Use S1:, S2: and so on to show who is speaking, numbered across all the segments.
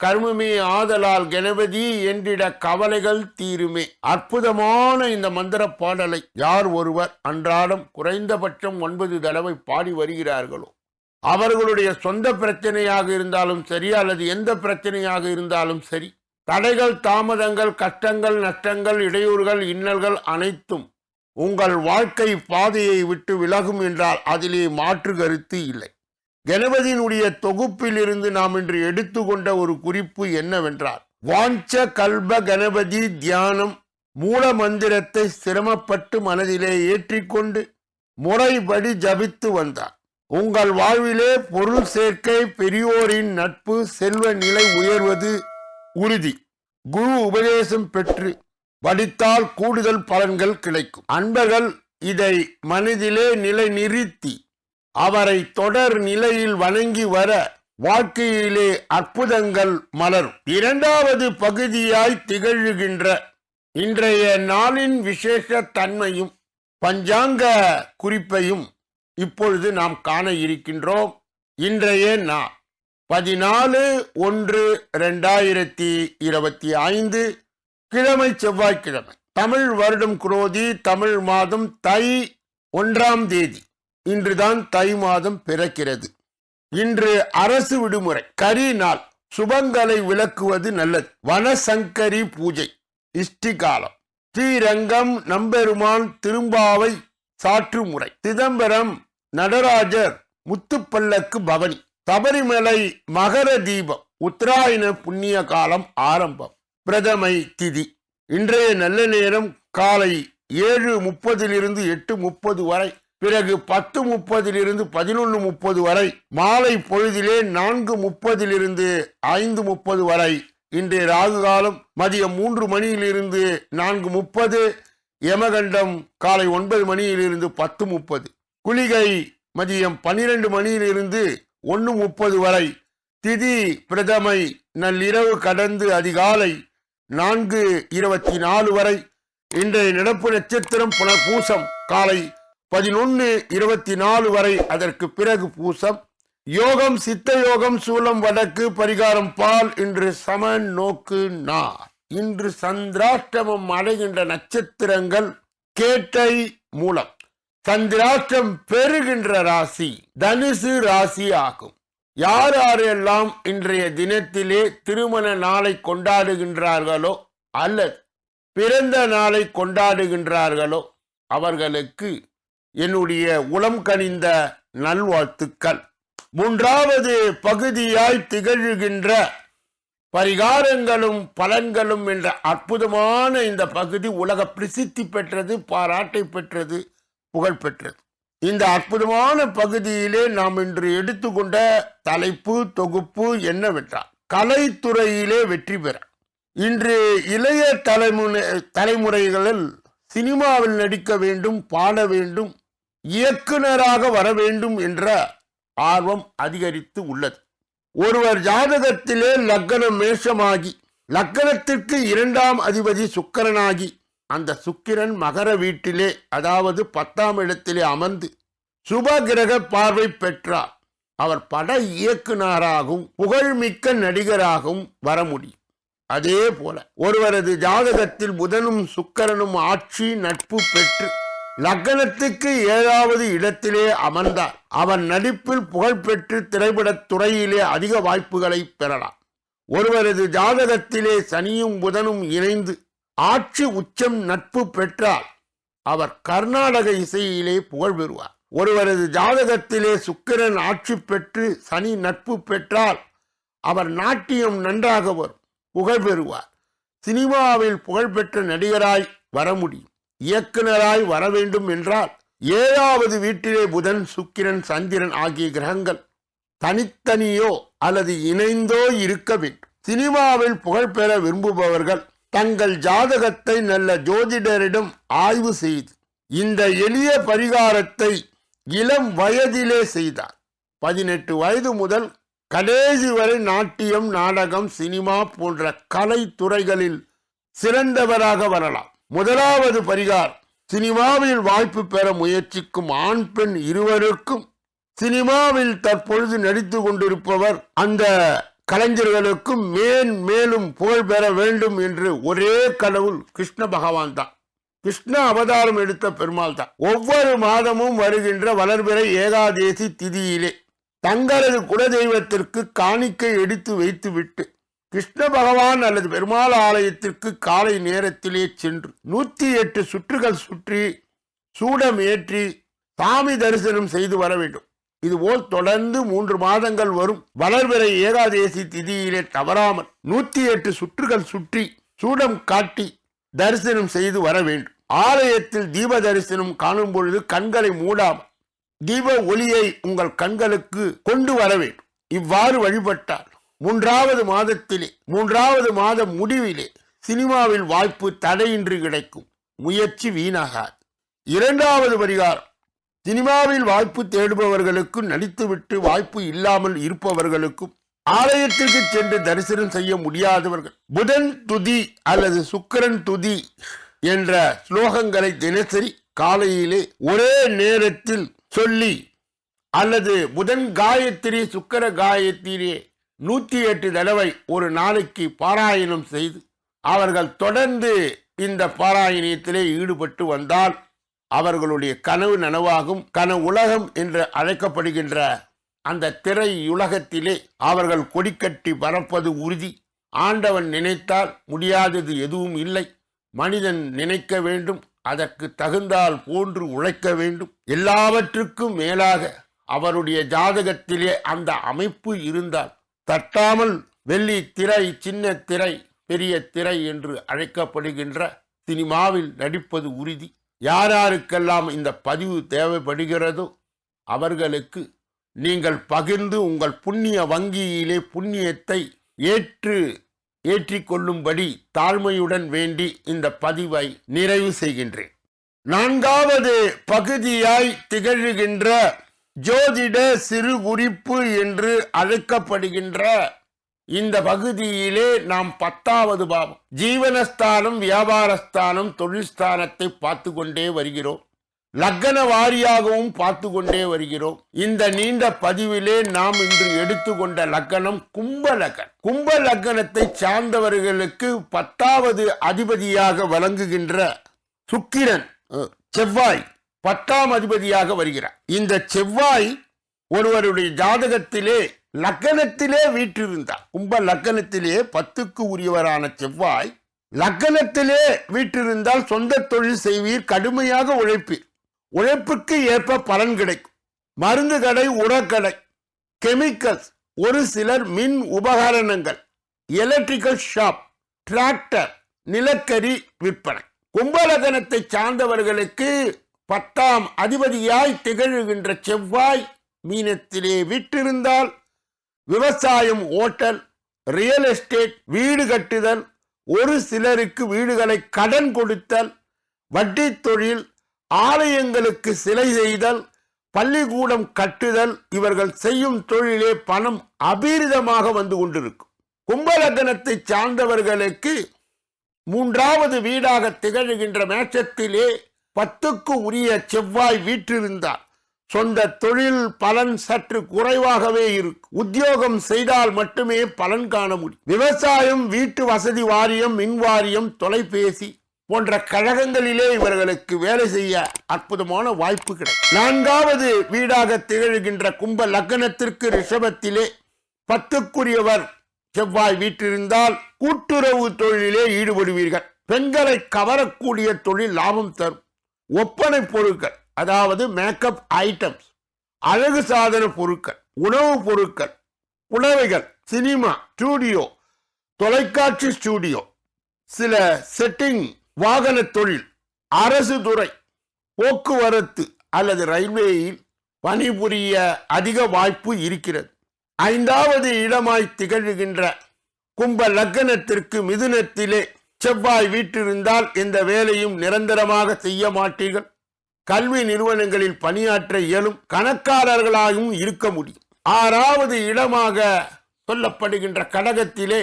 S1: கர்மமே ஆதலால் கணபதி என்றிட கவலைகள் தீருமே. அற்புதமான இந்த மந்திர பாடலை யார் ஒருவர் அன்றாடம் குறைந்தபட்சம் ஒன்பது தடவை பாடி வருகிறார்களோ அவர்களுடைய சொந்த பிரச்சனையாக இருந்தாலும் சரி அல்லது எந்த பிரச்சனையாக இருந்தாலும் சரி தடைகள் தாமதங்கள் கஷ்டங்கள் நஷ்டங்கள் இடையூறுகள் இன்னல்கள் அனைத்தும் உங்கள் வாழ்க்கை பாதையை விட்டு விலகும் என்றால் அதிலே மாற்று கருத்து இல்லை. கணபதியினுடைய தொகுப்பில் இருந்து நாம் இன்று எடுத்துக்கொண்ட ஒரு குறிப்பு என்னவென்றால் வாஞ்ச கல்ப கணபதி தியானம் மூல மந்திரத்தை சிரமப்பட்டு மனதிலே ஏற்றிக்கொண்டு முறைப்படி ஜபித்து வந்தார். உங்கள் வாழ்விலே பொருள் சேர்க்கை பெரியோரின் நட்பு செல்வ நிலை உயர்வது உறுதி. குரு உபதேசம் பெற்று படித்தால் கூடுதல் பலன்கள் கிடைக்கும். அன்பர்கள் இதை மனதிலே நிலை நிறுத்தி அவரை தொடர் நிலையில் வணங்கி வர வாழ்க்கையிலே அற்புதங்கள் மலரும். இரண்டாவது பகுதியாய் திகழ்கின்ற இன்றைய நாளின் விசேஷ தன்மையும் பஞ்சாங்க குறிப்பையும் இப்பொழுது நாம் காண இருக்கின்றோம். இன்றைய நாள் பதினாலு ஒன்று ரெண்டாயிரத்தி இருபத்தி ஐந்து கிழமை செவ்வாய்க்கிழமை. தமிழ் வருடம் குரோதி தமிழ் மாதம் தை ஒன்றாம் தேதி. இன்றுதான் தை மாதம் பிறக்கிறது. இன்று அரசு விடுமுறை. கரி நாள். சுபங்களை விளக்குவது நல்லது. வனசங்கரி பூஜை. இஷ்டி காலம் ஸ்ரீரங்கம் நம்பெருமான் திரும்பாவை சாற்று முறை. சிதம்பரம் நடராஜர் முத்துப்பல்லக்கு பவனி. சபரிமலை மகர தீபம். உத்தராயண புண்ணிய காலம் ஆரம்பம். பிரதமை திதி. இன்றைய நல்ல நேரம் காலை ஏழு முப்பதிலிருந்து எட்டு முப்பது வரை. பிறகு பத்து முப்பதிலிருந்து பதினொன்று முப்பது வரை மாலை பொழுதிலே நான்கு முப்பதிலிருந்து ஐந்து முப்பது வரை இன்றைய ராகு காலம் மதியம் மூன்று மணியிலிருந்து நான்கு முப்பது யமகண்டம் காலை ஒன்பது மணியிலிருந்து பத்து முப்பது குளிகை மதியம் பன்னிரண்டு மணியிலிருந்து ஒன்று முப்பது வரை திதி பிரதமை நள்ளிரவு கடந்து அதிகாலை நான்கு இருபத்தி நாலு வரை இன்றைய நடப்பு நட்சத்திரம் புனர்பூசம் காலை பதினொன்று இருபத்தி நாலு வரை அதற்கு பிறகு பூசம். யோகம் சித்த யோகம் சூலம் வடக்கு பரிகாரம் பால் இன்று சமன் நோக்கு நார். இன்று சந்திராஷ்டமம் அடைகின்ற நட்சத்திரங்கள் கேட்டை மூலம். சந்திராஷ்டம் பெறுகின்ற ராசி தனுசு ராசி ஆகும். யார் யாரெல்லாம் இன்றைய தினத்திலே திருமண நாளை கொண்டாடுகின்றார்களோ அல்லது பிறந்த நாளை கொண்டாடுகின்றார்களோ அவர்களுக்கு என்னுடைய உளம் கனிந்த நல்வாழ்த்துக்கள். மூன்றாவது பகுதியாய் திகழ்கின்ற பரிகாரங்களும் பலன்களும் என்ற அற்புதமான இந்த பகுதி உலக பிரசித்தி பெற்றது பாராட்டை பெற்றது புகழ் பெற்றது. இந்த அற்புதமான பகுதியிலே நாம் இன்று எடுத்துக்கொண்ட தலைப்பு தொகுப்பு என்னவென்றால் கலைத்துறையிலே வெற்றி பெற. இன்று இளைய தலைமுறை தலைமுறைகளில் சினிமாவில் நடிக்க வேண்டும் பாட வேண்டும் இயக்குனராக வர வேண்டும் என்ற ஆர்வம் அதிகரித்து உள்ளது. ஒருவர் ஜாதகத்திலே லக்கணம் மேஷமாகி லக்கணத்திற்கு இரண்டாம் அதிபதி சுக்கரனாகி அந்த சுக்கிரன் மகர வீட்டிலே அதாவது பத்தாம் இடத்திலே அமர்ந்து சுபகிரக பார்வை பெற்றார். அவர் பட இயக்குனராகவும் புகழ்மிக்க நடிகராகவும் வர முடியும். அதே போல ஒருவரது ஜாதகத்தில் புதனும் சுக்கரனும் ஆட்சி நட்பு பெற்று லக்னத்துக்கு ஏழாவது இடத்திலே அமர்ந்தார். அவர் நடிப்பில் புகழ்பெற்று திரைப்படத் துறையிலே அதிக வாய்ப்புகளை பெறலாம். ஒருவரது ஜாதகத்திலே சனியும் புதனும் இணைந்து ஆட்சி உச்சம் நட்பு பெற்றால் அவர் கர்நாடக இசையிலே புகழ் பெறுவார். ஒருவரது ஜாதகத்திலே சுக்கிரன் ஆட்சி பெற்று சனி நட்பு பெற்றால் அவர் நாட்டியம் நன்றாக வரும் புகழ் பெறுவார். சினிமாவில் புகழ்பெற்ற நடிகராய் வர முடியும். இயக்குனராய் வர வேண்டும் என்றால் ஏழாவது வீட்டிலே புதன் சுக்கிரன் சந்திரன் ஆகிய கிரகங்கள் தனித்தனியோ அல்லது இணைந்தோ இருக்க வேண்டும். சினிமாவில் புகழ் பெற விரும்புபவர்கள் தங்கள் ஜாதகத்தை நல்ல ஜோதிடரிடம் ஆய்வு செய்து இந்த எளிய பரிகாரத்தை இளம் வயதிலே செய்தார். பதினெட்டு வயது முதல் கடைசி வரை நாட்டியம் நாடகம் சினிமா போன்ற கலை துறைகளில் சிறந்தவராக வரலாம். முதலாவது பரிகார். சினிமாவில் வாய்ப்பு பெற முயற்சிக்கும் ஆண் பெண் இருவருக்கும் சினிமாவில் தற்பொழுது நடித்து கொண்டிருப்பவர் அந்த கலைஞர்களுக்கும் மேன் மேலும் புகழ் பெற வேண்டும் என்று ஒரே கடவுள் கிருஷ்ண பகவான் தான். கிருஷ்ண அவதாரம் எடுத்த பெருமாள் தான். ஒவ்வொரு மாதமும் வருகின்ற வளர்பிறை ஏகாதேசி திதியிலே தங்களது குலதெய்வத்திற்கு காணிக்கை எடுத்து வைத்துவிட்டு கிருஷ்ண பகவான் அல்லது பெருமாள் ஆலயத்திற்கு காலை நேரத்திலே சென்று நூற்றி எட்டு சுற்றுகள் சுற்றி சூடம் ஏற்றி சாமி தரிசனம் செய்து வர வேண்டும். இதுபோல் தொடர்ந்து மூன்று மாதங்கள் வரும். வளர்பிறை ஏகாதேசி திதியிலே தவறாமல் நூற்றி எட்டு சுற்றுகள் சுற்றி சூடம் காட்டி தரிசனம் செய்து வர வேண்டும். ஆலயத்தில் தீப தரிசனம் காணும் பொழுது கண்களை மூடாமல் தீப ஒளியை உங்கள் கண்களுக்கு கொண்டு வர வேண்டும். இவ்வாறு வழிபட்டால் மூன்றாவது மாதத்திலே மூன்றாவது மாத முடிவிலே சினிமாவில் வாய்ப்பு தடையின்றி கிடைக்கும். முயற்சி வீணாகாது. இரண்டாவது பரிகாரம் சினிமாவில் வாய்ப்பு தேடுபவர்களுக்கும் நடித்துவிட்டு வாய்ப்பு இல்லாமல் இருப்பவர்களுக்கும் ஆலயத்திற்கு சென்று தரிசனம் செய்ய முடியாதவர்கள் புதன் துதி அல்லது சுக்கிரன் துதி என்ற ஸ்லோகங்களை தினசரி காலையிலே ஒரே நேரத்தில் சொல்லி அல்லது புதன் காயத்திரி சுக்கர காயத்ரி நூற்றி எட்டு தடவை ஒரு நாளைக்கு பாராயணம் செய்து அவர்கள் தொடர்ந்து இந்த பாராயணத்திலே ஈடுபட்டு வந்தால் அவர்களுடைய கனவு நனவாகும். கன உலகம் என்று அழைக்கப்படுகின்ற அந்த திரை உலகத்திலே அவர்கள் கொடிக்கட்டி பறப்பது உறுதி. ஆண்டவன் நினைத்தால் முடியாதது எதுவும் இல்லை. மனிதன் நினைக்க வேண்டும். அதற்கு தகுந்தால் போன்று உழைக்க வேண்டும். எல்லாவற்றுக்கும் மேலாக அவருடைய ஜாதகத்திலே அந்த அமைப்பு இருந்தால் தட்டாமல் வெள்ளி திரை சின்ன திரை பெரிய திரை என்று அழைக்கப்படுகின்ற சினிமாவில் நடிப்பது உறுதி. யார் யாருக்கெல்லாம் இந்த பதிவு தேவைப்படுகிறதோ அவர்களுக்கு நீங்கள் பகிர்ந்து உங்கள் புண்ணிய வங்கியிலே புண்ணியத்தை ஏற்று ஏற்றிக்கொள்ளும்படி தாழ்மையுடன் வேண்டி இந்த பதிவை நிறைவு செய்கின்றேன். நான்காவது பகுதியாய் திகழ்கின்ற ஜோதிட சிறு குறிப்பு என்று அழைக்கப்படுகின்ற இந்த பகுதியிலே நாம் பத்தாவது பாவம். ஜீவனஸ்தானம் வியாபாரஸ்தானம் தொழில்ஸ்தானத்தை பார்த்து கொண்டே வருகிறோம். லக்கண வாரியாகவும் பார்த்து கொண்டே வருகிறோம். இந்த நீண்ட பதிவிலே நாம் இன்று எடுத்துக்கொண்ட லக்கணம் கும்ப லக்கணம் கும்ப லக்கணத்தை சார்ந்தவர்களுக்கு பத்தாவது அதிபதியாக வழங்குகின்ற சுக்கிரன் செவ்வாய். பத்தாம் அதிபதியாக வருகிறார். இந்த செவ்வாய் ஒருவருடைய ஜாதகத்திலே லக்கணத்திலே வீற்றிருந்தார். கும்ப லக்கணத்திலே பத்துக்கு உரியவரான செவ்வாய் லக்கணத்திலே வீற்றிருந்தால் சொந்த தொழில் செய்வீர் கடுமையாக உழைப்பீர். உழைப்புக்கு ஏற்ப பலன் கிடைக்கும். மருந்து கடை உரக்கடை கெமிக்கல்ஸ் ஒரு சிலர் மின் உபகரணங்கள் எலக்ட்ரிக்கல் ஷாப் டிராக்டர் நிலக்கரி விற்பனை. கும்பலகனத்தை சார்ந்தவர்களுக்கு பத்தாம் அதிபதியாய் திகழ்கின்ற செவ்வாய் மீனத்திலே விட்டிருந்தால் விவசாயம் ஓட்டல் ரியல் எஸ்டேட் வீடு கட்டுதல் ஒரு சிலருக்கு வீடுகளை கடன் கொடுத்தல் வட்டி தொழில் ஆலயங்களுக்கு சிலை செய்தல் பள்ளிக்கூடம் கட்டுதல் இவர்கள் செய்யும் தொழிலே பணம் அபீரிதமாக வந்து கொண்டிருக்கும். கும்பலக்கணத்தை சார்ந்தவர்களுக்கு மூன்றாவது வீடாக திகழ்கின்ற மேட்சத்திலே பத்துக்கு உரிய செவ்வாய் வீற்றிருந்தார். சொந்த தொழில் பலன் சற்று குறைவாகவே இருக்கும் உத்தியோகம் செய்தால் மட்டுமே பலன் காண முடியும். விவசாயம் வீட்டு வசதி வாரியம் மின் வாரியம் தொலைபேசி போன்ற கழகங்களிலே இவர்களுக்கு வேலை செய்ய அற்புதமான வாய்ப்பு கிடைக்கும். நான்காவது வீடாக திகழ்கின்ற கும்ப லக்னத்திற்கு ரிஷபத்திலே பத்துக்குரியவர் செவ்வாய் வீற்றிருந்தால் கூட்டுறவு தொழிலிலே ஈடுபடுவீர்கள். பெண்களை கவரக்கூடிய தொழில் லாபம் தரும். ஒப்பனை பொருட்கள் அதாவது மேக்கப் ஐட்டம்ஸ் அழகு சாதன பொருட்கள் உணவுப் பொருட்கள் புடவைகள் சினிமா ஸ்டூடியோ தொலைக்காட்சி ஸ்டூடியோ சில செட்டிங் வாகன தொழில் அரசு துறை போக்குவரத்து அல்லது ரயில்வேயில் பணிபுரிய அதிக வாய்ப்பு இருக்கிறது. ஐந்தாவது இடமாய் திகழ்கின்ற கும்ப லக்னத்திற்கு மிதுனத்திலே செவ்வாய் வீட்டிருந்தால் எந்த வேலையும் நிரந்தரமாக செய்ய மாட்டீர்கள். கல்வி நிறுவனங்களில் பணியாற்ற இயலும் கணக்காளர்களாகவும் இருக்க முடியும். ஆறாவது இடமாக சொல்லப்படுகின்ற கடகத்திலே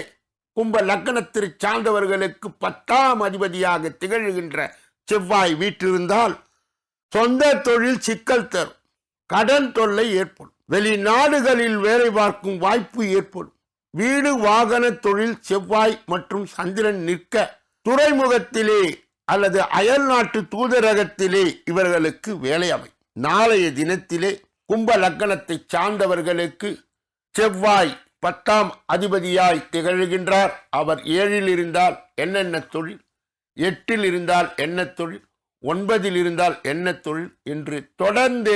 S1: கும்ப லக்னத்திற்கு சார்ந்தவர்களுக்கு பத்தாம் அதிபதியாக திகழ்கின்ற செவ்வாய் வீட்டிருந்தால் சொந்த தொழில் சிக்கல் தரும். கடன் தொல்லை ஏற்படும். வெளிநாடுகளில் வேலை பார்க்கும் வாய்ப்பு ஏற்படும். வீடு வாகன தொழில் செவ்வாய் மற்றும் சந்திரன் நிற்க துறைமுகத்திலே அல்லது அயல் நாட்டு தூதரகத்திலே இவர்களுக்கு வேலை அமை நாளைய தினத்திலே கும்ப லக்கணத்தை சார்ந்தவர்களுக்கு செவ்வாய் பத்தாம் அதிபதியாய் திகழ்கின்றார். அவர் ஏழில் இருந்தால் என்னென்ன தொழில்? எட்டில் இருந்தால் என்ன தொழில்? ஒன்பதில் இருந்தால் என்ன தொழில்? என்று தொடர்ந்து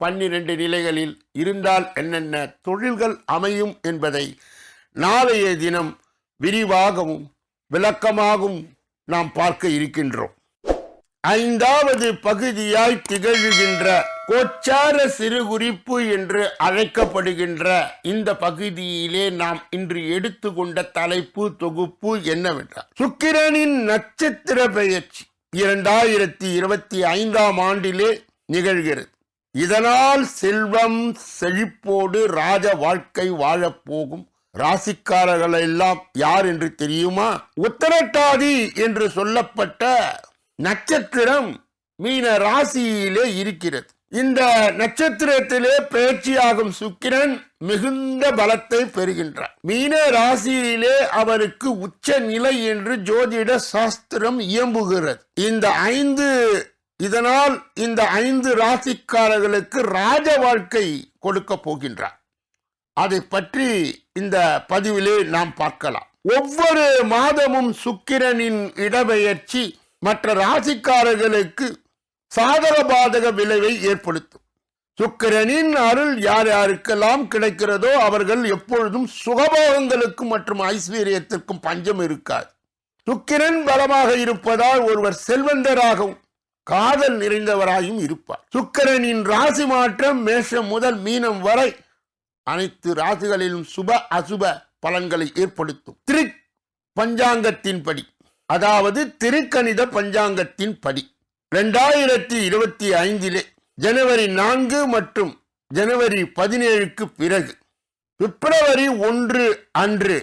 S1: பன்னிரண்டு நிலைகளில் இருந்தால் என்னென்ன தொழில்கள் அமையும் என்பதை நாளைய தினம் விரிவாகவும் விளக்கமாகவும் நாம் பார்க்க இருக்கின்றோம். ஐந்தாவது பகுதியாய் திகழ்கின்ற கோச்சார சிறு குறிப்பு என்று அழைக்கப்படுகின்ற இந்த பகுதியிலே நாம் இன்று எடுத்துக்கொண்ட தலைப்பு தொகுப்பு என்னவென்றால் சுக்கிரனின் நட்சத்திர பெயர்ச்சி இரண்டாயிரத்தி இருபத்தி ஐந்தாம் ஆண்டிலே நிகழ்கிறது. இதனால் செல்வம் செழிப்போடு ராஜ வாழ்க்கை வாழப்போகும் ராசிக்காரர்கள் எல்லாம் யார் என்று தெரியுமா? உத்தரட்டாதி என்று சொல்லப்பட்ட நட்சத்திரம் மீன ராசியிலே இருக்கிறது. இந்த நட்சத்திரத்திலே பேச்சியாகும் சுக்கிரன் மிகுந்த பலத்தை பெறுகின்றார். மீன ராசியிலே அவருக்கு உச்ச நிலை என்று ஜோதிட சாஸ்திரம் இயம்புகிறது. இந்த ஐந்து இதனால் இந்த ஐந்து ராசிக்காரர்களுக்கு ராஜ வாழ்க்கை கொடுக்க போகின்றார். அதை பற்றி இந்த பதிவிலே நாம் பார்க்கலாம். ஒவ்வொரு மாதமும் சுக்கிரனின் இடபெயர்ச்சி மற்ற ராசிக்காரர்களுக்கு சாதக பாதக விளைவை ஏற்படுத்தும். சுக்கிரனின் அருள் யார் யாருக்கெல்லாம் கிடைக்கிறதோ அவர்கள் எப்பொழுதும் சுகபோகங்களுக்கும் மற்றும் ஐஸ்வர்யத்திற்கும் பஞ்சம் இருக்காது. சுக்கிரன் பலமாக இருப்பதால் ஒருவர் செல்வந்தராகவும் காதல் நிறைந்தவராயும் இருப்பார். சுக்கிரனின் ராசி மாற்றம் மேஷம் முதல் மீனம் வரை அனைத்து ராசிகளிலும் சுப அசுப பலன்களை ஏற்படுத்தும். திரு பஞ்சாங்கத்தின்படி அதாவது திருக்கணித பஞ்சாங்கத்தின் படி ரெண்டாயிரத்தி இருபத்தி ஐந்திலே ஜனவரி நான்கு மற்றும் ஜனவரி பதினேழுக்கு பிறகு பிப்ரவரி ஒன்று அன்று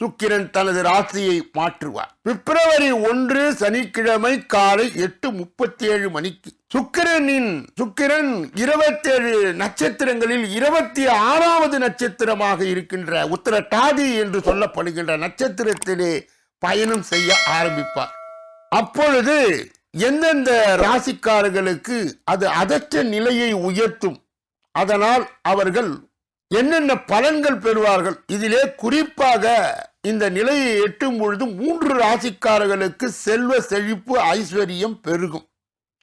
S1: சுக்கிரன் தனது ராசியை மாற்றுவார். பிப்ரவரி ஒன்று சனிக்கிழமை காலை எட்டு முப்பத்தி ஏழு மணிக்கு சுக்கிரனின் சுக்கிரன் இருபத்தேழு நட்சத்திரங்களில் இருபத்தி ஆறாவது நட்சத்திரமாக இருக்கின்ற உத்தரட்டாதி என்று சொல்லப்படுகின்ற நட்சத்திரத்திலே பயணம் செய்ய ஆரம்பிப்பார். அப்பொழுது எந்தெந்த ராசிக்காரர்களுக்கு அது அதற்ற நிலையை உயர்த்தும் அதனால் அவர்கள் என்னென்ன பலன்கள் பெறுவார்கள் இதிலே குறிப்பாக இந்த நிலையை எட்டும் பொழுது மூன்று ராசிக்காரர்களுக்கு செல்வ செழிப்பு ஐஸ்வர்யம் பெருகும்.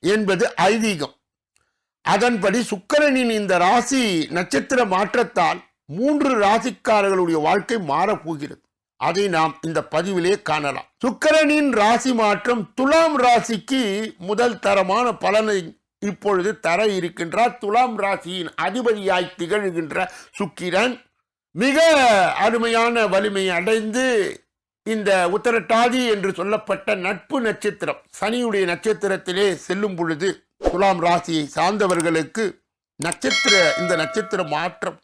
S1: என்பது ஐதீகம். அதன்படி சுக்கிரனின் இந்த ராசி நட்சத்திர மாற்றத்தால் மூன்று ராசிக்காரர்களுடைய வாழ்க்கை மாறப்போகிறது. அதை நாம் இந்த பதிவிலே காணலாம். சுக்கரனின் ராசி மாற்றம் துலாம் ராசிக்கு முதல் தரமான பலனை இப்பொழுது தர இருக்கின்றார். துலாம் ராசியின் அதிபதியாய் திகழ்கின்ற சுக்கிரன் மிக அருமையான வலிமை அடைந்து இந்த உத்தரட்டாதி என்று சொல்லப்பட்ட நட்பு நட்சத்திரம் சனியுடைய நட்சத்திரத்திலே செல்லும் பொழுது துலாம் ராசியை சார்ந்தவர்களுக்கு நட்சத்திர இந்த நட்சத்திர மாற்றம்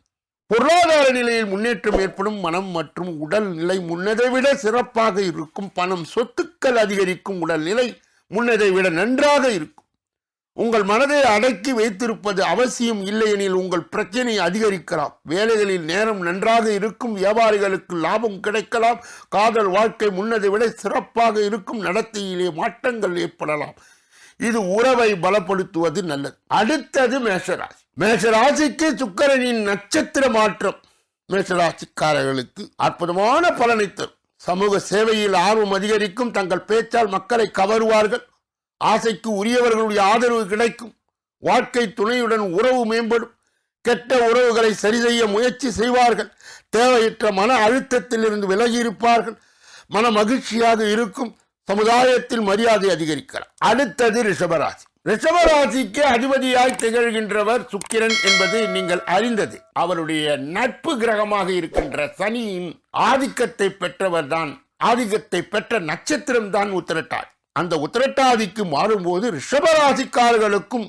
S1: பொருளாதார நிலையில் முன்னேற்றம் ஏற்படும் மனம் மற்றும் உடல் நிலை முன்னதை விட சிறப்பாக இருக்கும். பணம் சொத்துக்கள் அதிகரிக்கும் உடல் நிலை முன்னதை விட நன்றாக இருக்கும். உங்கள் மனதை அடக்கி வைத்திருப்பது அவசியம் இல்லையெனில் உங்கள் பிரச்சனை அதிகரிக்கலாம். வேலைகளில் நேரம் நன்றாக இருக்கும் வியாபாரிகளுக்கு லாபம் கிடைக்கலாம் காதல் வாழ்க்கை முன்னதை விட சிறப்பாக இருக்கும் நடத்தையிலே மாற்றங்கள் ஏற்படலாம். இது உறவை பலப்படுத்துவது நல்லது. அடுத்தது மேஷராசி. மேஷராசிக்கு சுக்கரனின் நட்சத்திர மாற்றம் மேஷராசிக்காரர்களுக்கு அற்புதமான பலனை தரும். சமூக சேவையில் ஆர்வம் அதிகரிக்கும் தங்கள் பேச்சால் மக்களை கவருவார்கள். ஆசைக்கு உரியவர்களுடைய ஆதரவு கிடைக்கும். வாழ்க்கை துணையுடன் உறவு மேம்படும். கெட்ட உறவுகளை சரி செய்ய முயற்சி செய்வார்கள். தேவையற்ற மன அழுத்தத்திலிருந்து விலகி இருப்பார்கள் மன மகிழ்ச்சியாக இருக்கும். சமுதாயத்தில் மரியாதை அதிகரிக்கலாம். அடுத்தது ரிஷபராசி. ரிஷபராசிக்கு அதிபதியாய் திகழ்கின்றவர் சுக்கிரன் என்பது நீங்கள் அறிந்தது. அவருடைய நட்பு கிரகமாக இருக்கின்ற சனியின் ஆதிக்கத்தை பெற்றவர்தான். ஆதிக்கத்தை பெற்ற நட்சத்திரம் தான் உத்தரட்டார் அந்த உத்திரட்டாதிக்கு மாறும்போது ரிஷபராசிக்காரர்களுக்கும்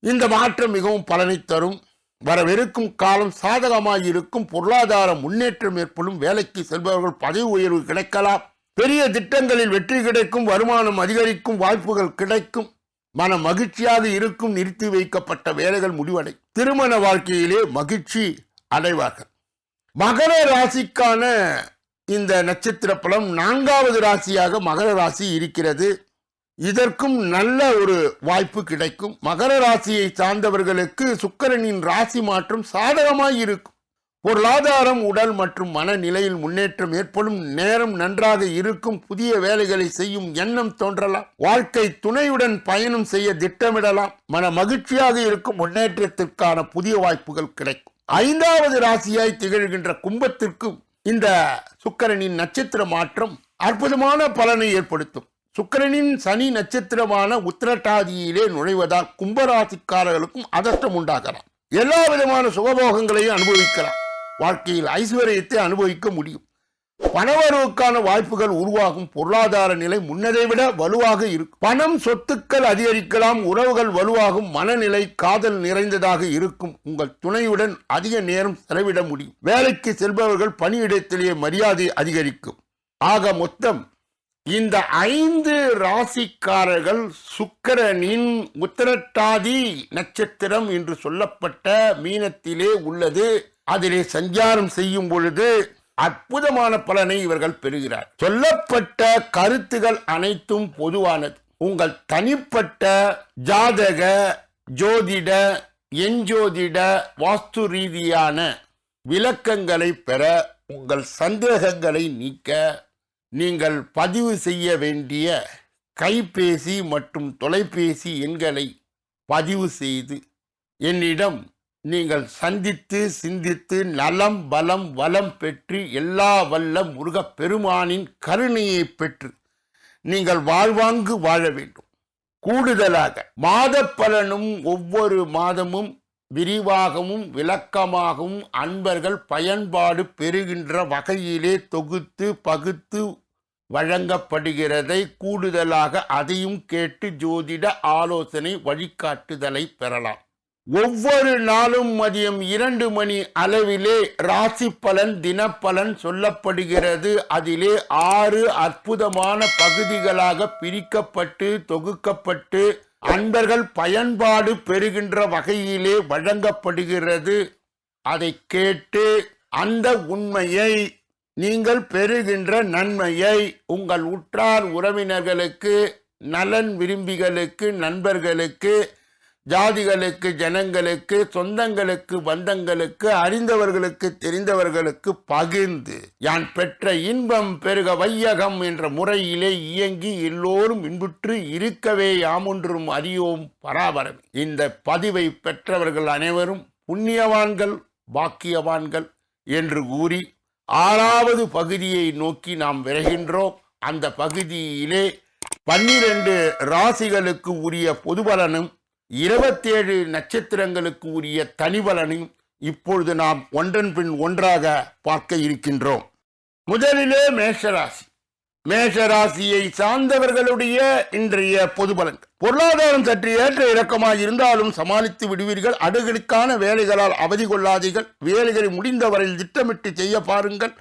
S1: இந்த மாற்றம் மிகவும் பலனை தரும். வரவிருக்கும் காலம் சாதகமாக இருக்கும் பொருளாதார முன்னேற்றம் ஏற்படும். வேலைக்கு செல்பவர்கள் பதவி உயர்வு கிடைக்கலாம். பெரிய திட்டங்களில் வெற்றி கிடைக்கும். வருமானம் அதிகரிக்கும். வாய்ப்புகள் கிடைக்கும். மன மகிழ்ச்சியாக இருக்கும். நிறுத்தி வைக்கப்பட்ட வேலைகள் முடிவடை. திருமண வாழ்க்கையிலே மகிழ்ச்சி அடைவார்கள். மகர ராசிக்கான இந்த நட்சத்திர பலம் நான்காவது ராசியாக மகர ராசி இருக்கிறது. இதற்கும் நல்ல ஒரு வாய்ப்பு கிடைக்கும். மகர ராசியை சார்ந்தவர்களுக்கு சுக்கரனின் ராசி மாற்றம் சாதகமாய் இருக்கும். பொருளாதாரம் உடல் மற்றும் மனநிலையில் முன்னேற்றம் ஏற்படும். நேரம் நன்றாக இருக்கும். புதிய வேலைகளை செய்யும் எண்ணம் தோன்றலாம். வாழ்க்கை துணையுடன் பயணம் செய்ய திட்டமிடலாம். மன மகிழ்ச்சியாக இருக்கும். முன்னேற்றத்திற்கான புதிய வாய்ப்புகள் கிடைக்கும். ஐந்தாவது ராசியாய் திகழ்கின்ற கும்பத்திற்கும் இந்த சுக்கரனின் நட்சத்திர மாற்றம் அற்புதமான பலனை ஏற்படுத்தும். சுக்கிரனின் சனி நட்சத்திரமான உத்திரட்டாதியிலே நுழைவதால் கும்பராசிக்காரர்களுக்கும் அதஷ்டம் உண்டாகலாம். எல்லா விதமான சுகபோகங்களையும் அனுபவிக்கலாம். வாழ்க்கையில் ஐஸ்வர்யத்தை அனுபவிக்க முடியும். பணவரவுக்கான வாய்ப்புகள் உருவாகும். பொருளாதார நிலை முன்னதை விட வலுவாக இருக்கும். பணம் சொத்துக்கள் அதிகரிக்கலாம். உறவுகள் வலுவாகும். மனநிலை காதல் நிறைந்ததாக இருக்கும். உங்கள் துணையுடன் அதிக நேரம் செலவிட முடியும். வேலைக்கு செல்பவர்கள் பணியிடத்திலேயே மரியாதை அதிகரிக்கும். ஆக மொத்தம் இந்த ஐந்து ராசிக்காரர்கள் சுக்கரனின் உத்தரட்டாதி நட்சத்திரம் என்று சொல்லப்பட்ட மீனத்திலே உள்ளது. அதிலே சஞ்சாரம் செய்யும் பொழுது அற்புதமான பலனை இவர்கள் பெறுகிறார். சொல்லப்பட்ட கருத்துகள் அனைத்தும் பொதுவானது. உங்கள் தனிப்பட்ட ஜாதக ஜோதிட எஞ்சோதிட வாஸ்து ரீதியான விளக்கங்களை பெற உங்கள் சந்தேகங்களை நீக்க நீங்கள் பதிவு செய்ய வேண்டிய கைபேசி மற்றும் தொலைபேசி எண்களை பதிவு செய்து என்னிடம் நீங்கள் சந்தித்து சிந்தித்து நலம் பலம் வளம் பெற்று எல்லா வல்ல முருகப் பெருமானின் கருணையை பெற்று நீங்கள் வாழ்வாங்கு வாழ வேண்டும். கூடுதலாக மாத பலனும் ஒவ்வொரு மாதமும் விரிவாகவும் விளக்கமாகவும் அன்பர்கள் பயன்பாடு பெறுகின்ற வகையிலே தொகுத்து பகுத்து வழங்கப்படுகிறதை கூடுதலாக அதையும் கேட்டு ஜோதிட ஆலோசனை வழிகாட்டுதலை பெறலாம். ஒவ்வொரு நாளும் மதியம் இரண்டு மணி அளவிலே ராசி பலன் தினப்பலன் சொல்லப்படுகிறது. அதிலே ஆறு அற்புதமான பகுதிகளாக பிரிக்கப்பட்டு தொகுக்கப்பட்டு அன்பர்கள் பயன்பாடு பெறுகின்ற வகையிலே வழங்கப்படுகிறது. அதை கேட்டு அந்த உண்மையை நீங்கள் பெறுகின்ற நன்மையை உங்கள் உற்றார் உறவினர்களுக்கு நலன் விரும்பிகளுக்கு நண்பர்களுக்கு ஜாதிகளுக்கு ஜனங்களுக்கு சொந்தங்களுக்கு பந்தங்களுக்கு அறிந்தவர்களுக்கு தெரிந்தவர்களுக்கு பகிர்ந்து யான் பெற்ற இன்பம் பெருக வையகம் என்ற முறையிலே இயங்கி எல்லோரும் இன்புற்று இருக்கவே யாமொன்றும் அறியோம் பராபரம். இந்த பதிவை பெற்றவர்கள் அனைவரும் புண்ணியவான்கள் பாக்கியவான்கள் என்று கூறி ஆறாவது பகுதியை நோக்கி நாம் விரைகின்றோம். அந்த பகுதியிலே பன்னிரண்டு ராசிகளுக்கு உரிய பொது பலனும் இருபத்தேழு நட்சத்திரங்களுக்கு உரிய தனிபலனையும் இப்பொழுது நாம் ஒன்றன் பின் ஒன்றாக பார்க்க இருக்கின்றோம். முதலிலே மேஷராசி. மேஷராசியை சார்ந்தவர்களுடைய இன்றைய பொது பலன் பொருளாதாரம் சற்று ஏற்ற இறக்கமாக இருந்தாலும் சமாளித்து விடுவீர்கள். அடுகளுக்கான வேலைகளால் அவதி கொள்ளாதீர்கள். வேலைகளை முடிந்தவரையில் திட்டமிட்டு செய்ய பாருங்கள்.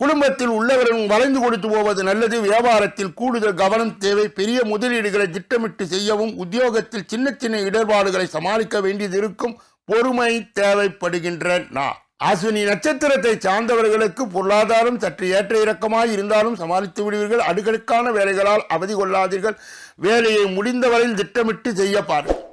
S1: குடும்பத்தில் உள்ளவரும் வளைந்து கொடுத்து போவது நல்லது. வியாபாரத்தில் கூடுதல் கவனம் தேவை. பெரிய முதலீடுகளை திட்டமிட்டு செய்யவும் உத்தியோகத்தில் சின்ன சின்ன இடர்பாடுகளை சமாளிக்க வேண்டியது இருக்கும். பொறுமை தேவைப்படுகின்ற நான் அஸ்வினி நட்சத்திரத்தை சார்ந்தவர்களுக்கு பொருளாதாரம் சற்று ஏற்ற இறக்கமாய் இருந்தாலும் சமாளித்து விடுவீர்கள். அடுகளுக்கான வேலைகளால் அவதி கொள்ளாதீர்கள். வேலையை முடிந்தவரையில் திட்டமிட்டு செய்ய பாருங்கள்.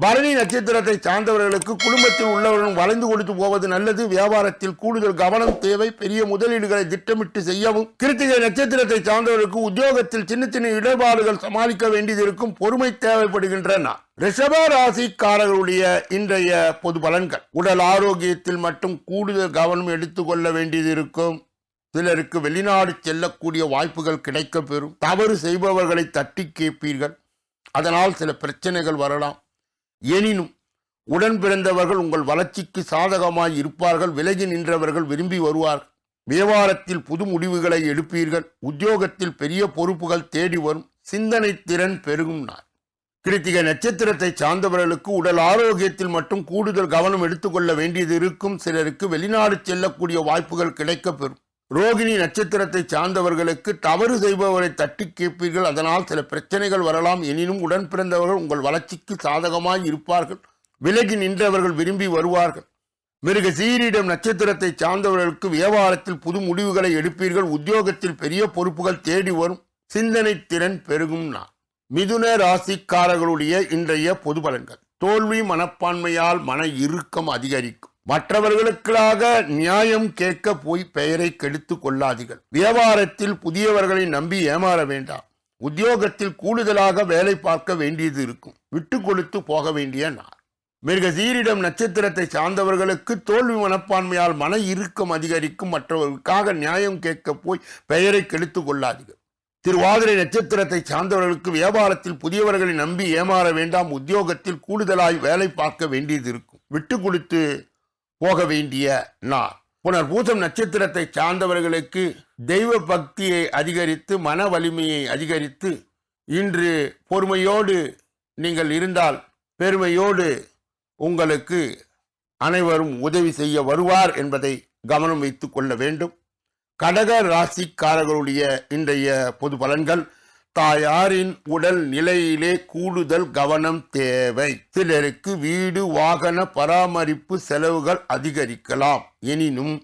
S1: பரணி நட்சத்திரத்தை சார்ந்தவர்களுக்கு குடும்பத்தில் உள்ளவர்களும் வளைந்து கொடுத்து போவது நல்லது. வியாபாரத்தில் கூடுதல் கவனம் தேவை. பெரிய முதலீடுகளை திட்டமிட்டு செய்யவும். கிருத்திகை நட்சத்திரத்தை சார்ந்தவர்களுக்கு உத்தியோகத்தில் சின்ன சின்ன இடர்பாடுகள் சமாளிக்க வேண்டியது இருக்கும். பொறுமை தேவைப்படுகின்றன. ரிஷப ராசிக்காரர்களுடைய இன்றைய பொது பலன்கள். உடல் ஆரோக்கியத்தில் மட்டும் கூடுதல் கவனம் எடுத்துக்கொள்ள வேண்டியது இருக்கும். சிலருக்கு வெளிநாடு செல்லக்கூடிய வாய்ப்புகள் கிடைக்கப் பெறும். தவறு செய்பவர்களை தட்டி கேட்பீர்கள். அதனால் சில பிரச்சனைகள் வரலாம். எனினும் உடன் பிறந்தவர்கள் உங்கள் வளர்ச்சிக்கு சாதகமாய் இருப்பார்கள் விலகி நின்றவர்கள் விரும்பி வருவார்கள் வியாபாரத்தில் புது முடிவுகளை எடுப்பீர்கள் உத்தியோகத்தில் பெரிய பொறுப்புகள் தேடி வரும் சிந்தனை திறன் பெருகும் நாள். கிருத்திகை நட்சத்திரத்தை சார்ந்தவர்களுக்கு உடல் ஆரோக்கியத்தில் மட்டும் கூடுதல் கவனம் எடுத்துக்கொள்ள வேண்டியது இருக்கும் சிலருக்கு வெளிநாடு செல்லக்கூடிய வாய்ப்புகள் கிடைக்கப் பெறும். ரோகிணி நட்சத்திரத்தை சார்ந்தவர்களுக்கு தவறு செய்பவரை தட்டி கேட்பீர்கள். அதனால் சில பிரச்சனைகள் வரலாம். எனினும் உடன் பிறந்தவர்கள் உங்கள் வளர்ச்சிக்கு சாதகமாய் இருப்பார்கள். விலகி நின்றவர்கள் விரும்பி வருவார்கள். மிருக சீரிடம் நட்சத்திரத்தை சார்ந்தவர்களுக்கு வியாபாரத்தில் புது முடிவுகளை எடுப்பீர்கள். உத்தியோகத்தில் பெரிய பொறுப்புகள் தேடி வரும். சிந்தனை திறன் பெருகும் நான் மிதுன ராசிக்காரர்களுடைய இன்றைய பொது பலன்கள். தோல்வி மனப்பான்மையால் மன இறுக்கம் அதிகரிக்கும். மற்றவர்களுக்காக நியாயம் கேட்க போய் பெயரை கெடுத்து கொள்ளாதீர்கள். வியாபாரத்தில் புதியவர்களை நம்பி ஏமாற வேண்டாம். உத்தியோகத்தில் கூடுதலாக வேலை பார்க்க வேண்டியது இருக்கும். விட்டு கொடுத்து போக வேண்டிய நாள். மிருகசீரிடம் நட்சத்திரத்தை சார்ந்தவர்களுக்கு தோல்வி மனப்பான்மையால் மன இறுக்கம் அதிகரிக்கும் மற்றவர்களுக்காக நியாயம் கேட்க போய் பெயரை கெடுத்து கொள்ளாதீர்கள். திருவாதிரை நட்சத்திரத்தை சார்ந்தவர்களுக்கு வியாபாரத்தில் புதியவர்களை நம்பி ஏமாற வேண்டாம். உத்தியோகத்தில் கூடுதலாய் வேலை பார்க்க வேண்டியது இருக்கும். விட்டு கொடுத்து போக வேண்டிய நாள். புனர்பூசம் நட்சத்திரத்தை சார்ந்தவர்களுக்கு தெய்வ பக்தியை அதிகரித்து மன வலிமையை அதிகரித்து இன்று பொறுமையோடு நீங்கள் இருந்தால் பெருமையோடு உங்களுக்கு அனைவரும் உதவி செய்ய வருவார் என்பதை கவனம் வைத்துக் கொள்ள வேண்டும். கடக ராசிக்காரர்களுடைய இன்றைய பொது பலன்கள் தாயாரின் உடல் நிலையிலே கூடுதல் கவனம் தேவை. சிலருக்கு வீடு வாகன பராமரிப்பு செலவுகள் அதிகரிக்கலாம். எனினும்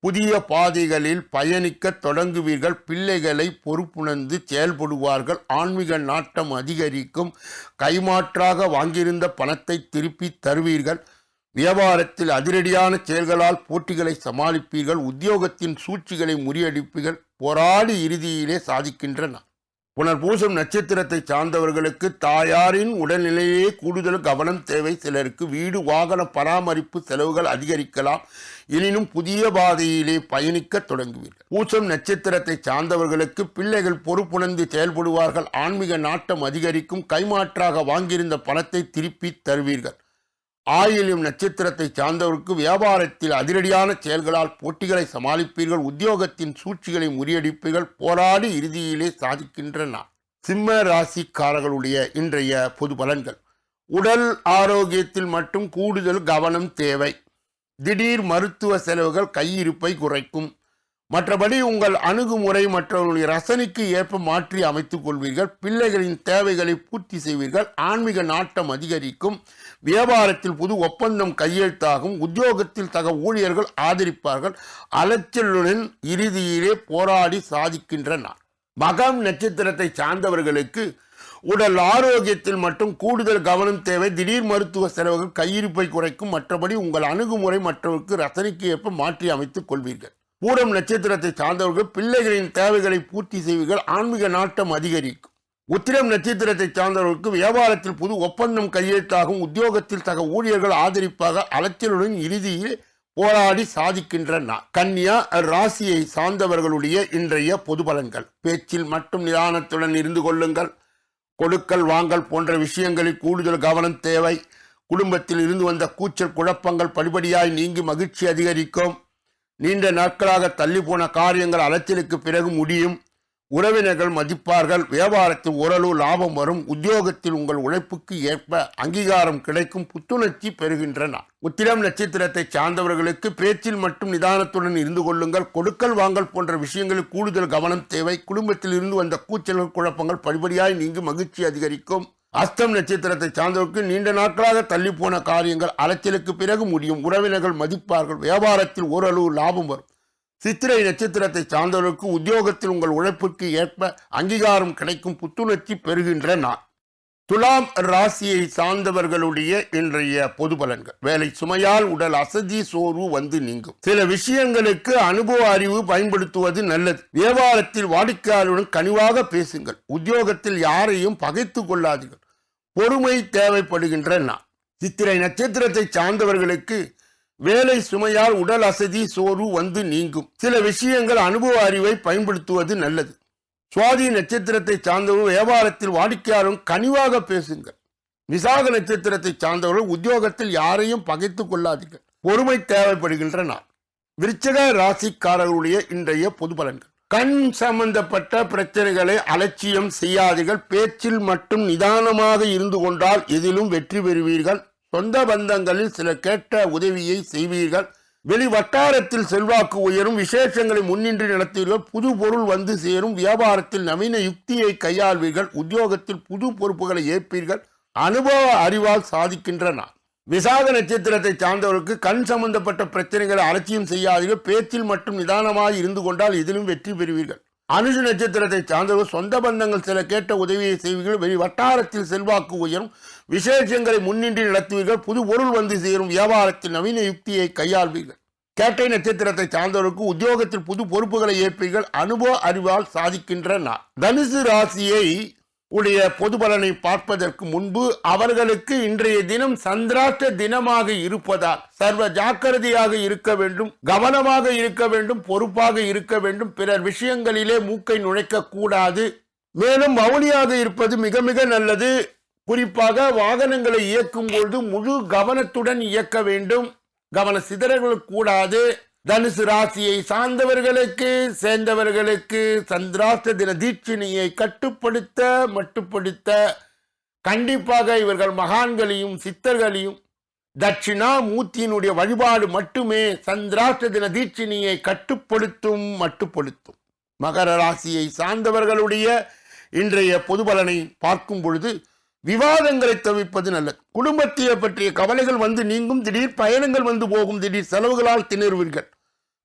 S1: புதிய பாதைகளில் பயணிக்க தொடங்குவீர்கள். பிள்ளைகளை பொறுப்புணர்ந்து செயல்படுவார்கள். ஆன்மீக நாட்டம் அதிகரிக்கும். கைமாற்றாக வாங்கியிருந்த பணத்தை திருப்பி தருவீர்கள். வியாபாரத்தில் அதிரடியான செயல்களால் போட்டிகளை சமாளிப்பீர்கள். உத்தியோகத்தின் சூழ்ச்சிகளை முறியடிப்பீர்கள். போராடி இறுதியிலே சாதிக்கின்றன. புனர்பூசம் நட்சத்திரத்தை சார்ந்தவர்களுக்கு தாயாரின் உடல்நிலையே கூடுதல் கவனம் தேவை. சிலருக்கு வீடு வாகன பராமரிப்பு செலவுகள் அதிகரிக்கலாம். எனினும் புதிய பாதையிலே பயணிக்க தொடங்குவீர்கள். பூசம் நட்சத்திரத்தை சார்ந்தவர்களுக்கு பிள்ளைகள் பொறுப்புணர்ந்து செயல்படுவார்கள். ஆன்மீக நாட்டம் அதிகரிக்கும். கைமாற்றாக வாங்கியிருந்த பணத்தை திருப்பி தருவீர்கள். ஆயிலும் நட்சத்திரத்தை சார்ந்தவருக்கு வியாபாரத்தில் அதிரடியான செயல்களால் போட்டிகளை சமாளிப்பீர்கள் உத்தியோகத்தின் சூழ்ச்சிகளை முறியடிப்பீர்கள் போராடி இறுதியிலே சாதிக்கின்ற நாள் சிம்ம ராசிக்காரர்களுடைய இன்றைய பொது பலன்கள். உடல் ஆரோக்கியத்தில் மட்டும் கூடுதல் கவனம் தேவை. திடீர் மருத்துவ செலவுகள் கையிருப்பை குறைக்கும். மற்றபடி உங்கள் அணுகுமுறை மற்றவர்களுடைய ரசனைக்கு ஏற்ப மாற்றி அமைத்துக் கொள்வீர்கள். பிள்ளைகளின் தேவைகளை பூர்த்தி செய்வீர்கள். ஆன்மீக நாட்டம் அதிகரிக்கும். வியாபாரத்தில் புது ஒப்பந்தம் கையெழுத்தாகும். உத்தியோகத்தில் தக ஊழியர்கள் ஆதரிப்பார்கள். அலைச்சலுடன் இறுதியிலே போராடி சாதிக்கின்ற நாள். மகம் நட்சத்திரத்தை சார்ந்தவர்களுக்கு உடல் ஆரோக்கியத்தில் மட்டும் கூடுதல் கவனம் தேவை. திடீர் மருத்துவ செலவுகள் கையிருப்பை குறைக்கும். மற்றபடி உங்கள் அணுகுமுறை மற்றவருக்கு ரசனைக்கு ஏற்ப மாற்றி அமைத்துக் கொள்வீர்கள். பூரம் நட்சத்திரத்தை சார்ந்தவர்கள் பிள்ளைகளின் தேவைகளை பூர்த்தி செய்வீர்கள். ஆன்மீக நாட்டம் அதிகரிக்கும். உத்திரம் நட்சத்திரத்தை சார்ந்தவர்களுக்கு வியாபாரத்தில் புது ஒப்பந்தம் கையெழுத்தாகும். உத்தியோகத்தில் தக ஊழியர்கள் ஆதரிப்பாக அலைச்சலுடன் இறுதியில் போராடி சாதிக்கின்ற நான் கன்னியா ராசியை சார்ந்தவர்களுடைய இன்றைய பொது பலன்கள். பேச்சில் மட்டும் நிதானத்துடன் இருந்து கொள்ளுங்கள். கொடுக்கல் வாங்கல் போன்ற விஷயங்களில் கூடுதல் கவனம் தேவை. குடும்பத்தில் இருந்து வந்த கூச்சல் குழப்பங்கள் படிப்படியாய் நீங்கி மகிழ்ச்சி அதிகரிக்கும். நீண்ட நாட்களாக தள்ளி போன காரியங்கள் அலைச்சலுக்கு பிறகு முடியும். உறவினர்கள் மதிப்பார்கள். வியாபாரத்தில் ஓரளவு லாபம் வரும். உத்தியோகத்தில் உங்கள் உழைப்புக்கு ஏற்ப அங்கீகாரம் கிடைக்கும் புத்துணர்ச்சி பெறுகின்றன. உத்திரம் நட்சத்திரத்தை சார்ந்தவர்களுக்கு பேச்சில் மட்டும் நிதானத்துடன் இருந்து கொள்ளுங்கள். கொடுக்கல் வாங்கல் போன்ற விஷயங்களில் கூடுதல் கவனம் தேவை. குடும்பத்தில் இருந்து வந்த கூச்சல்கள் குழப்பங்கள் படிப்படியாய் நீங்கி மகிழ்ச்சி அதிகரிக்கும். அஸ்தம் நட்சத்திரத்தை சார்ந்தவருக்கு நீண்ட நாட்களாக தள்ளி போன காரியங்கள் அலைச்சலுக்கு பிறகு முடியும். உறவினர்கள் மதிப்பார்கள். வியாபாரத்தில் ஓரளவு லாபம் வரும். சித்திரை நட்சத்திரத்தை சார்ந்தவருக்கு உத்தியோகத்தில் உங்கள் உழைப்புக்கு ஏற்ப அங்கீகாரம் கிடைக்கும் புத்துணர்ச்சி பெறுகின்ற நாள். துலாம் ராசியை சார்ந்தவர்களுடைய இன்றைய பொது பலன்கள். வேலை சுமையால் உடல் அசதி சோர்வு வந்து நீங்கும். சில விஷயங்களுக்கு அனுபவ அறிவு பயன்படுத்துவது நல்லது. வியாபாரத்தில் வாடிக்கையாளருடன் கனிவாக பேசுங்கள். உத்தியோகத்தில் யாரையும் பகைத்து கொள்ளாதீர்கள். பொறுமை தேவைப்படுகின்ற நான் சித்திரை நட்சத்திரத்தை சார்ந்தவர்களுக்கு வேலை சுமையால் உடல் அசதி சோர்வு வந்து நீங்கும். சில விஷயங்கள் அனுபவ அறிவை பயன்படுத்துவது நல்லது. சுவாதி நட்சத்திரத்தை சார்ந்தவர்கள் வியாபாரத்தில் வாடிக்கையாளரும் கனிவாக பேசுங்கள். விசாக நட்சத்திரத்தை சார்ந்தவர்கள் உத்தியோகத்தில் யாரையும் பகைத்துக் கொள்ளாதீர்கள். பொறுமை தேவைப்படுகின்ற நாள். விருச்சக ராசிக்காரர்களுடைய இன்றைய பொது பலன்கள். கண் சம்பந்தப்பட்ட பிரச்சனைகளை அலட்சியம் செய்யாதீர்கள். பேச்சில் மட்டும் நிதானமாக இருந்து கொண்டால் எதிலும் வெற்றி பெறுவீர்கள். சொந்த பந்தங்களில் சில கேட்ட உதவியை செய்வீர்கள். வெளி வட்டாரத்தில் செல்வாக்கு உயரும். விசேஷங்களை முன்னின்று நடத்துவீர்கள். புது பொருள் வந்து சேரும். வியாபாரத்தில் நவீன யுக்தியை கையாள்வீர்கள். உத்தியோகத்தில் புது பொறுப்புகளை ஏற்பீர்கள். அனுபவ அறிவால் சாதிக்கின்ற விசாக நட்சத்திரத்தை சார்ந்தவருக்கு கண் சம்பந்தப்பட்ட பிரச்சனைகளை அலட்சியம் செய்யாதீர்கள். பேச்சில் மட்டும் நிதானமாக இருந்து கொண்டால் இதிலும் வெற்றி பெறுவீர்கள். அனுஷ நட்சத்திரத்தை சார்ந்தவர் சொந்த பந்தங்கள் சில கேட்ட உதவியை செய்வீர்கள். வெளி வட்டாரத்தில் செல்வாக்கு உயரும். விசேஷங்களை முன்னின்றி நடத்துவீர்கள். புது பொருள் வந்து சேரும். வியாபாரத்தில் நவீன யுக்தியை கையாள்வீர்கள். கேட்டை நட்சத்திரத்தை சார்ந்தவருக்கு உத்தியோகத்தில் புது பொறுப்புகளை ஏற்பீர்கள். அனுபவ அறிவால் சாதிக்கின்ற நான் தனுசு ராசியை உடைய பொது பலனை பார்ப்பதற்கு முன்பு அவர்களுக்கு இன்றைய தினம் சந்திராஷ்ட தினமாக இருப்பதால் சர்வ ஜாக்கிரதையாக இருக்க வேண்டும். கவனமாக இருக்க வேண்டும். பொறுப்பாக இருக்க வேண்டும். பிறர் விஷயங்களிலே மூக்கை நுழைக்க கூடாது மேலும் மௌனியாக இருப்பது மிக மிக நல்லது. குறிப்பாக வாகனங்களை இயக்கும் பொழுது முழு கவனத்துடன் இயக்க வேண்டும். கவன சிதறல்கள் கூடாது. தனுசு ராசியை சார்ந்தவர்களுக்கு சேர்ந்தவர்களுக்கு சந்திராஷ்ட தின தீட்சிணியை கட்டுப்படுத்த மட்டுப்படுத்த கண்டிப்பாக இவர்கள் மகான்களையும் சித்தர்களையும் தட்சிணா மூர்த்தியினுடைய வழிபாடு மட்டுமே சந்திராஷ்ட தின தீட்சிணியை கட்டுப்படுத்தும் மட்டுப்படுத்தும். மகர ராசியை சார்ந்தவர்களுடைய இன்றைய பொது பலனை பார்க்கும் பொழுது விவாதங்களை தவிர்ப்பது நல்லது. குடும்பத்தை பற்றிய கவலைகள் வந்து நீங்கும் திடீர் பயணங்கள் வந்து போகும் திடீர் செலவுகளால் திணறுவீர்கள்.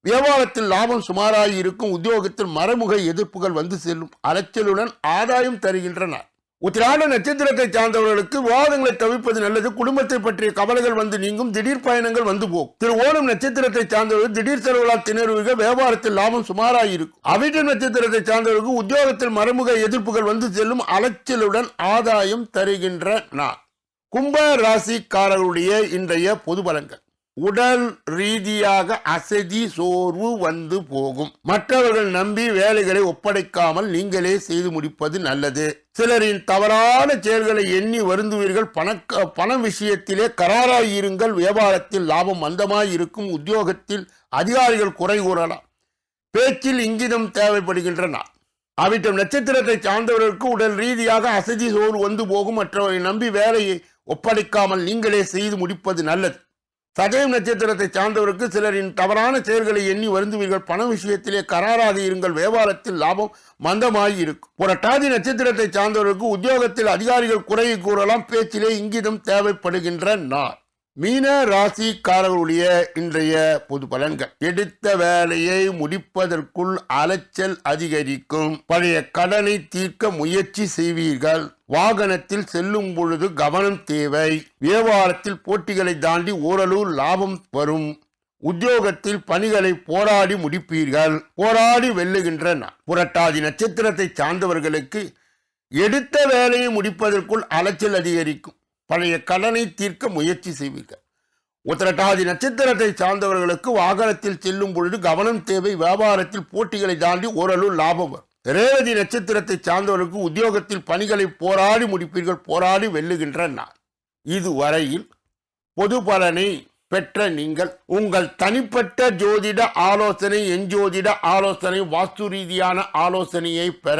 S1: வியாபாரத்தில் லாபம் சுமாராய் இருக்கும் உத்தியோகத்தில் மறைமுக எதிர்ப்புகள் வந்து செல்லும். அலைச்சலுடன் ஆதாயம் தருகின்றன. உத்திராட நட்சத்திரத்தை சார்ந்தவர்களுக்கு விவாதங்களை தவிர்ப்பது நல்லது. குடும்பத்தை பற்றிய கவலைகள் வந்து நீங்கும். திடீர் பயணங்கள் வந்து போகும். திரு ஓணம் நட்சத்திரத்தை சார்ந்தவர்கள் திடீர் செலவுகளால் திணறுவீர்கள். வியாபாரத்தில் லாபம் சுமாராய் இருக்கும். அவிட்ட நட்சத்திரத்தை சார்ந்தவர்களுக்கு உத்தியோகத்தில் மறைமுக எதிர்ப்புகள் வந்து செல்லும். அலைச்சலுடன் ஆதாயம் தருகின்ற நாள் கும்ப ராசிக்காரர்களுடைய இன்றைய பொது பலன்கள். உடல் ரீதியாக அசதி சோர்வு வந்து போகும். மற்றவர்கள் நம்பி வேலைகளை ஒப்படைக்காமல் நீங்களே செய்து முடிப்பது நல்லது. சிலரின் தவறான செயல்களை எண்ணி வருந்துவீர்கள். பணக்க பண விஷயத்திலே கராராய் இருங்கள் வியாபாரத்தில் லாபம் மந்தமாய் இருக்கும் உத்தியோகத்தில் அதிகாரிகள் குறை கூறலாம். பேச்சில் இங்கிதம் தேவைப்படுகின்றன. அவிட்டம் நட்சத்திரத்தை சார்ந்தவர்களுக்கு உடல் ரீதியாக அசதி சோர்வு வந்து போகும். மற்றவரை நம்பி வேலையை ஒப்படைக்காமல் நீங்களே செய்து முடிப்பது நல்லது. சதயம் நட்சத்திரத்தை சார்ந்தவருக்கு சிலரின் தவறான செயல்களை எண்ணி வருந்துவீர்கள். பண விஷயத்திலே கராராக இருங்கள். வியாபாரத்தில் லாபம் மந்தமாகி இருக்கும் புரட்டாதி நட்சத்திரத்தை சார்ந்தவருக்கு உத்தியோகத்தில் அதிகாரிகள் குறை கூறலாம். பேச்சிலே இங்கிதம் தேவைப்படுகின்ற நாள். மீன ராசிக்காரர்களுடைய இன்றைய பொது பலன்கள். எடுத்த வேலையை முடிப்பதற்குள் அலைச்சல் அதிகரிக்கும். பழைய கடனை தீர்க்க முயற்சி செய்வீர்கள். வாகனத்தில் செல்லும் பொழுது கவனம் தேவை. வியாபாரத்தில் போட்டிகளை தாண்டி ஓரளவு லாபம் வரும். உத்தியோகத்தில் பணிகளை போராடி முடிப்பீர்கள். போராடி வெல்லுகின்ற புரட்டாதி நட்சத்திரத்தை சார்ந்தவர்களுக்கு எடுத்த வேலையை முடிப்பதற்குள் அலைச்சல் அதிகரிக்கும். பழைய கடனை தீர்க்க முயற்சி செய்வீர்கள் உத்திரட்டாதி நட்சத்திரத்தை சார்ந்தவர்களுக்கு வாகனத்தில் செல்லும் பொழுது கவனம் தேவை வியாபாரத்தில் போட்டிகளை தாண்டி ஓரளவு லாபம் வரும். ரேவதி நட்சத்திரத்தை சார்ந்தவர்களுக்கு உத்தியோகத்தில் பணிகளை போராடி முடிப்பீர்கள் போராடி வெல்லுகின்ற நாள். இதுவரையில் பொது பலனை பெற்ற நீங்கள் உங்கள் தனிப்பட்ட ஜோதிட ஆலோசனை எஞ்சோதிட ஆலோசனை வாஸ்து ரீதியான ஆலோசனையை பெற